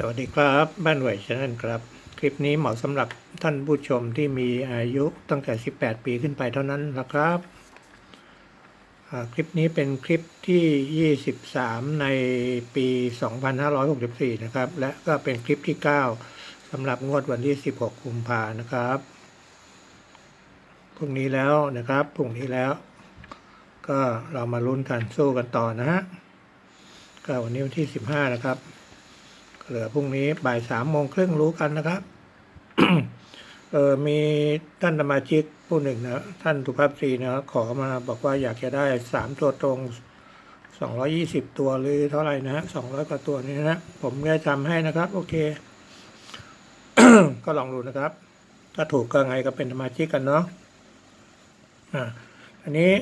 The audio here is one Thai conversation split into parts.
สวัสดีครับ บ้านไหวชแนลครับ คลิปนี้เหมาะสำหรับท่านผู้ชมที่มีอายุตั้งแต่ 18 ปีขึ้นไปเท่านั้นนะครับ คลิปนี้เป็นคลิปที่ 23 ในปี 2564 นะครับ และก็เป็นคลิปที่ 9สำหรับงวดวันที่ 16 กุมภานะครับพรุ่งนี้แล้วนะครับพรุ่งนี้แล้ว ก็เรามาลุ้นกันสู้กันต่อนะฮะก็วันนี้วันที่ 15 นะครับ เหลือพรุ่งนี้บ่ายสามโมงครึ่งรู้กันนะครับเออมีท่านสมาชิกผู้หนึ่งนะ ท่านสุภาพตรีนะขอมาบอกว่าอยากจะได้สามตัวตรงสองร้อยี่สิบตัวหรือเท่าไหร่นะฮะสองร้อยกว่าตัวนี้นะ ผมได้ทำให้นะครับ โอเค ก็ลองดูนะครับ ถ้าถูกก็ไงก็เป็นสมาชิกกันเนาะอ่าอันนี้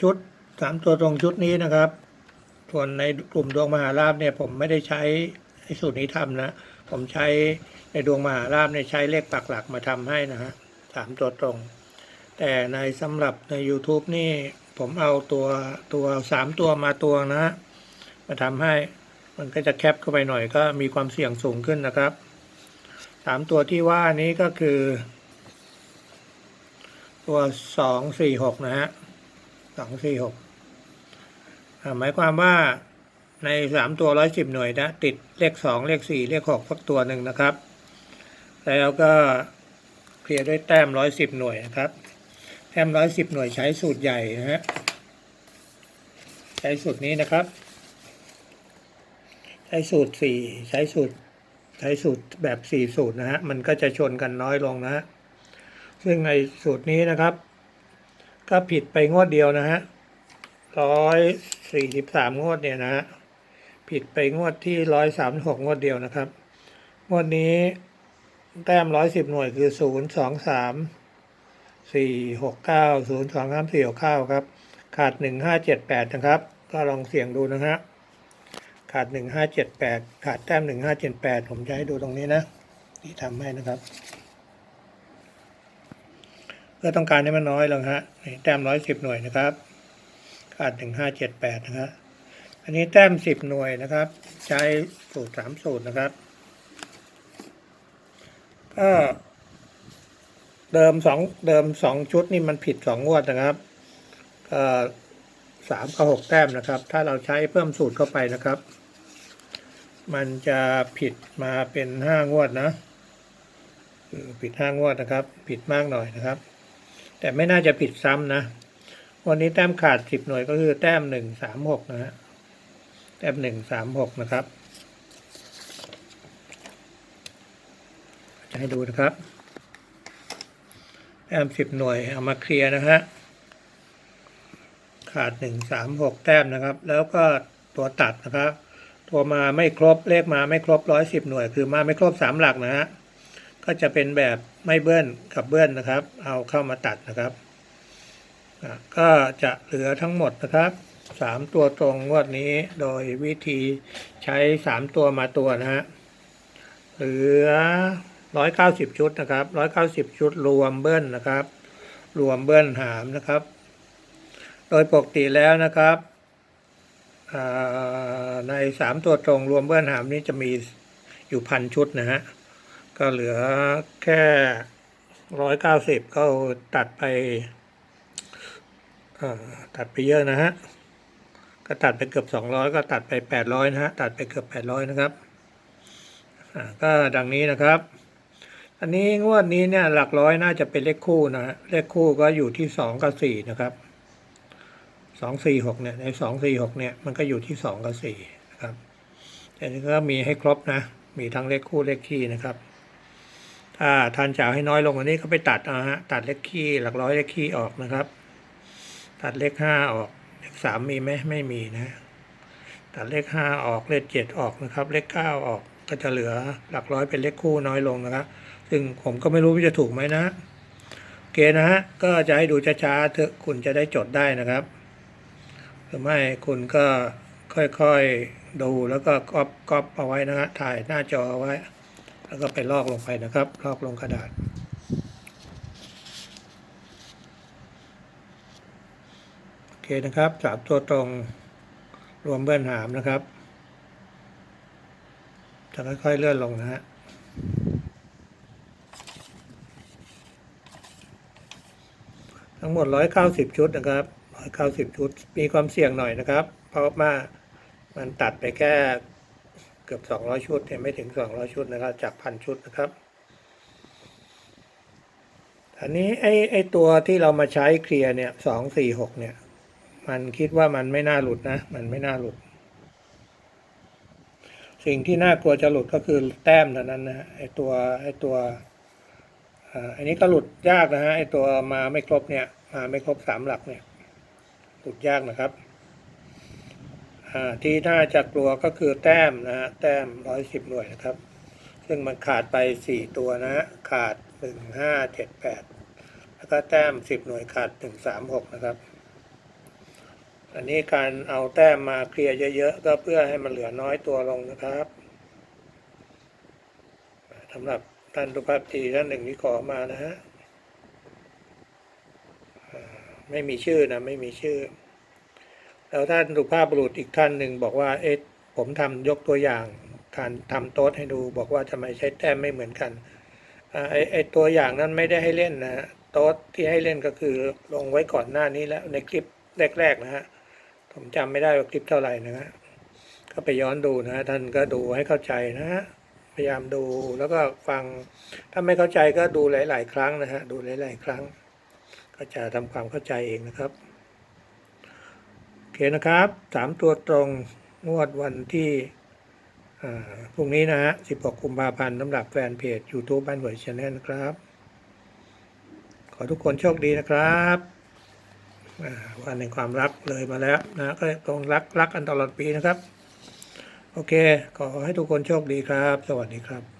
ชุดสามตัวตรงชุดนี้นะครับ ส่วนในกลุ่มดวงมหาราบเนี่ย ผมไม่ได้ใช้ สูตรนี้ทำนะ ผมใช้ในดวงมหาราบเนี่ยใช้เลขปักหลักมาทำให้นะฮะสามตัวตรง แต่ในสำหรับใน YouTube นี่ผมเอาตัวตัวสามตัวมาตัวนะ มาทำให้มันก็จะแคปเข้าไปหน่อยก็มีความเสี่ยงสูงขึ้นนะครับสามตัวที่ว่านี้ก็คือ ตัวสองสี่หกนะฮะสองสี่หกหมายความว่า ในสามตัวร้อยสิบหน่วยนะติดเลขสองเลขสี่เลขหกสักตัวหนึ่งนะครับ แล้วก็เคลียร์ด้วยแต้มร้อยสิบหน่วยนะครับ แต้มร้อยสิบหน่วยใช้สูตรใหญ่นะฮะใช้สูตรนี้นะครับ ใช้สูตรสี่ใช้สูตรใช้สูตรแบบสี่สูตรนะฮะมันก็จะชนกันน้อยลงนะฮะซึ่งในสูตรนี้นะครับ ก็ผิดไปงวดเดียวนะฮะร้อยสี่สิบสามงวดเนี่ยนะฮะ ผิดไปงวดที่ร้อยสามหกงวดเดียวนะครับ งวดนี้แต้มร้อยสิบหน่วยคือศูนย์สองสามสี่หกเก้าศูนย์สองสามสี่หกเก้าครับ ขาดหนึ่งห้าเจ็ดแปดนะครับ ก็ลองเสี่ยงดูนะฮะขาดหนึ่งห้าเจ็ดแปดขาดแต้มหนึ่งห้าเจ็ดแปดผมจะให้ดูตรงนี้นะ ที่ทำให้นะครับก็ต้องการให้มันน้อยลงฮะแต้มร้อยสิบหน่วยนะครับ ขาดหนึ่งห้าเจ็ดแปดนะครับ อันนี้แต้มสิบหน่วยนะครับ ใช้สูตรสามสูตรนะครับก็เดิมสองเดิมสองชุดนี่มันผิดสองงวดนะครับก็สามกับหกแต้มนะครับ ถ้าเราใช้เพิ่มสูตรเข้าไปนะครับ มันจะผิดมาเป็นห้างวดนะผิดห้างวดนะครับ ผิดมากหน่อยนะครับ แต่ไม่น่าจะผิดซ้ำนะ วันนี้แต้มขาดสิบหน่วยก็คือแต้มหนึ่งสามหกนะฮะ แต้มหนึ่งสามหกนะครับ จะให้ดูนะครับแต้มสิบหน่วย เอามาเคลียร์นะฮะ ขาดหนึ่งสามหกแต้มนะครับ แล้วก็ตัวตัดนะครับ ตัวมาไม่ครบเลขมาไม่ครบร้อยสิบหน่วย คือมาไม่ครบสามหลักนะฮะ ก็จะเป็นแบบไม่เบิ้ลกับเบิ้ลนะครับ เอาเข้ามาตัดนะครับ ก็จะเหลือทั้งหมดนะครับ สามตัวตรงงวดนี้โดยวิธีใช้สามตัวมาตัวนะฮะเหลือร้อยเก้าสิบชุดนะครับร้อยเก้าสิบชุดรวมเบิ้ลนะครับ รวมเบิ้ลหามนะครับ โดยปกติแล้วนะครับในสามตัวตรงรวมเบิ้ลหามนี้จะมีอยู่พันชุดนะฮะก็เหลือแค่ร้อยเก้าสิบก็ตัดไปตัดไปเยอะนะฮะ ก็ตัดไปเกือบสองร้อยก็ตัดไปแปดร้อยนะฮะ ตัดไปเกือบแปดร้อยนะครับ อ่า ก็ดังนี้นะครับ อันนี้งวดนี้เนี่ยหลักร้อยน่าจะเป็นเลขคู่นะฮะ เลขคู่ก็อยู่ที่สองกับสี่นะครับสองสี่หกเนี่ย ในสองสี่หกเนี่ย มันก็อยู่ที่สองกับสี่นะครับแต่นี้ก็มีให้ครบนะ มีทั้งเลขคู่เลขคี่นะครับ ถ้าทานจะเอาให้น้อยลงกว่านี้ก็ไปตัดเอาฮะ ตัดเลขคี่หลักร้อยเลขคี่ออกนะครับ ตัดเลขห้าออก เลขสามมีไหมไม่มีนะตัดเลขห้าออกเลขเจ็ดออกนะครับ เลขเก้าออกก็จะเหลือหลักร้อยเป็นเลขคู่น้อยลงนะครับซึ่งผมก็ไม่รู้ว่าจะถูกไหมนะโอเคนะฮะก็จะให้ดูช้าๆเถอะคุณจะได้จดได้นะครับหรือไม่คุณก็ค่อยๆดูแล้วก็ก๊อปก๊อปเอาไว้นะฮะถ่ายหน้าจอเอาไว้ แล้วก็ไปลอกลงไปนะครับ ลอกลงกระดาษ โอ เคนะครับสามตัวตรงรวมเบิ้ลหามนะครับ จะค่อยๆเลื่อนลงนะฮะทั้งหมด 190 ชุดนะครับ 190 ชุด มีความเสี่ยงหน่อยนะครับ เพราะว่ามันตัดไปแค่เกือบ 200 ชุดเนี่ยไม่ถึง 200 ชุดนะครับ จากพันชุดนะครับ อันนี้ไอ้ไอ้ตัวที่เรามาใช้เคลียร์เนี่ย 246 เนี่ย มันคิดว่ามันไม่น่าหลุดนะ มันไม่น่าหลุด สิ่งที่น่ากลัวจะหลุดก็คือแต้มเท่านั้นนะไอ้ตัวไอ้ตัวอ่าอันนี้ก็หลุดยากนะฮะไอตัวมาไม่ครบเนี่ยมาไม่ครบสามหลักเนี่ย หลุดยากนะครับอ่าที่น่าจะกลัวก็คือแต้มนะฮะแต้มร้อยสิบหน่วยนะครับ ซึ่งมันขาดไปสี่ตัวนะฮะขาดหนึ่งห้าเจ็ดแปดแล้วก็แต้มสิบหน่วยขาดหนึ่งสามหกนะครับ อันนี้การเอาแต้มมาเคลียร์เยอะ ๆ ก็เพื่อให้มันเหลือน้อยตัวลงนะครับสำหรับท่านทุภาพตีท่านหนึ่งที่ขอมานะฮะไม่มีชื่อนะไม่มีชื่อ แล้วท่านสุภาพบุรุษอีกท่านหนึ่งบอกว่าเอ๊ะผมทำยกตัวอย่างการทำโต๊ดให้ดู บอกว่าทำไมใช้แต้มไม่เหมือนกันไอไอตัวอย่างนั้นไม่ได้ให้เล่นนะฮะโต๊ดที่ให้เล่นก็คือลงไว้ก่อนหน้านี้แล้วในคลิปแรกๆนะฮะ ผมจำไม่ได้ว่าคลิปเท่าไหร่นะฮะก็ไปย้อนดูนะฮะท่านก็ดูให้เข้าใจนะฮะพยายามดูแล้วก็ฟังถ้าไม่เข้าใจก็ดูหลาย ๆ ครั้งนะฮะดูหลาย ๆ ครั้ง ก็จะทำความเข้าใจเองนะครับโอเคนะครับสามตัวตรงงวดวันที่พรุ่งนี้นะฮะ16 กุมภาพันธ์สำหรับแฟนเพจ YouTube บ้านหวยชาแนลนะครับ ขอทุกคนโชคดีนะครับ วันแห่งความรักเลยมาแล้วนะก็ต้องรักรักกันตลอดปีนะครับ โอเค ขอให้ทุกคนโชคดีครับ สวัสดีครับ